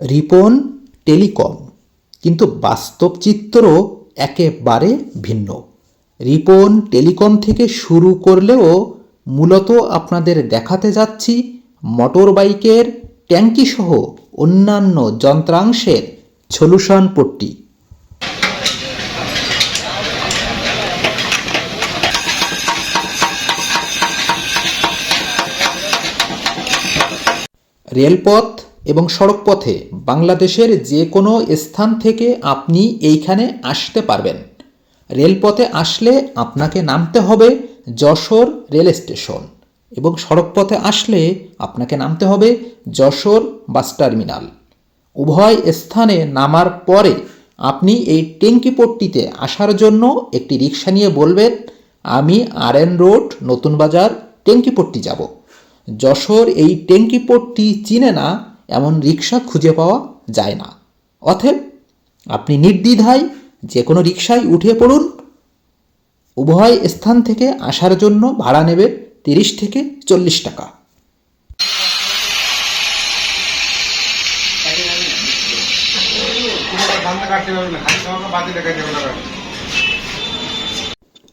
Ripon telecom. কিন্তু বাস্তব চিত্র একেবারে ভিন্ন। রিপন টেলিকম থেকে শুরু করলেও মূলত আপনাদের দেখাতে যাচ্ছি মোটর বাইকের ট্যাঙ্কি সহ অন্যান্য যন্ত্রাংশের সলিউশন পট্টি। রেলপথ এবং সড়কপথে বাংলাদেশের যে কোনো স্থান থেকে আপনি এইখানে আসতে পারবেন। রেলপথে আসলে আপনাকে নামতে হবে যশোর রেল স্টেশন এবং সড়কপথে আসলে আপনাকে নামতে হবে যশোর বাস টার্মিনাল। উভয় স্থানে নামার পরে আপনি এই ট্যাঙ্কিপট্টিতে আসার জন্য একটি রিক্সা নিয়ে বলবেন, আমি আর এন রোড, নতুন বাজার ট্যাঙ্কিপট্টি যাব। যশোর এই ট্যাঙ্কিপট্টি চিনে না এমন রিক্সা খুঁজে পাওয়া যায় না। অথব আপনি নির্দ্বিধায় যে কোনো রিক্সায় উঠে পড়ুন। উভয় স্থান থেকে আসার জন্য ভাড়া নেবে তিরিশ থেকে চল্লিশ টাকা।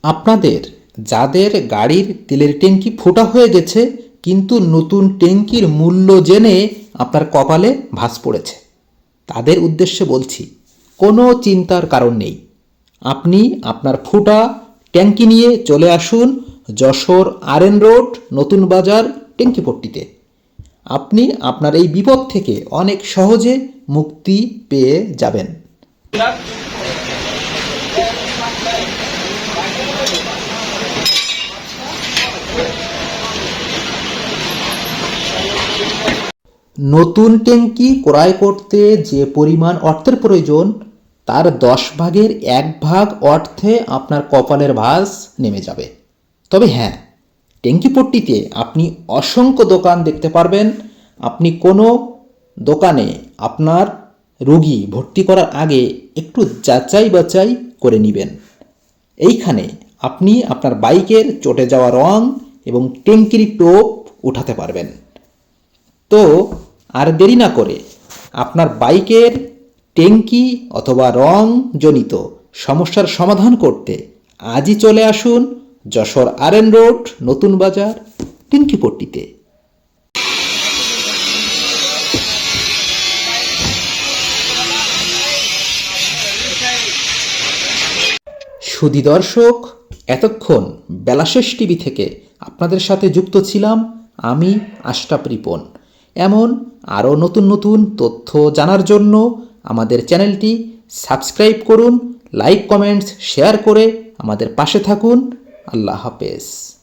আপনাদের, যাদের গাড়ির তেলের ট্যাঙ্কি ফোটা হয়ে গেছে, কিন্তু নতুন ট্যাঙ্কির মূল্য জেনে আপনার কপালে ভাস পড়েছে। তাদের উদ্দেশ্যে বলছি, কোনো চিন্তার কারণ নেই। আপনি আপনার ফুটা ট্যাঙ্কি নিয়ে চলে আসুন যশোর আরএন রোড, নতুন বাজার ট্যাঙ্কিপট্টিতে। আপনি আপনার এই বিপদ থেকে অনেক সহজে মুক্তি পেয়ে যাবেন। নতুন ট্যাঙ্কি ক্রয় করতে যে পরিমাণ অর্থের প্রয়োজন, তার দশ ভাগের এক ভাগ অর্থে আপনার কপালের ভাঁজ নেমে যাবে। তবে হ্যাঁ ট্যাঙ্কিপট্টিতে আপনি অসংখ্য দোকান দেখতে পারবেন। আপনি কোনো দোকানে আপনার রোগী ভর্তি করার আগে একটু যাচাই বাছাই করে নেবেন। এইখানে আপনি আপনার বাইকের চটে যাওয়া রং এবং ট্যাঙ্কির টোপ উঠাতে পারবেন। তো আর দেরি না করে আপনার বাইকের ট্যাঙ্কি অথবা রং জনিত সমস্যার সমাধান করতে আজই চলে আসুন যশোর আরএন রোড নতুন বাজার ট্যাঙ্কিপট্টিতে সুধী দর্শক, এতক্ষণ বেলাশেষ টিভি থেকে আপনাদের সাথে যুক্ত ছিলাম আমি আশরাফ রিপন। এমন আরও নতুন নতুন তথ্য জানার জন্য আমাদের চ্যানেলটি সাবস্ক্রাইব করুন, লাইক, কমেন্টস, শেয়ার করে আমাদের পাশে থাকুন। আল্লাহ হাফেজ।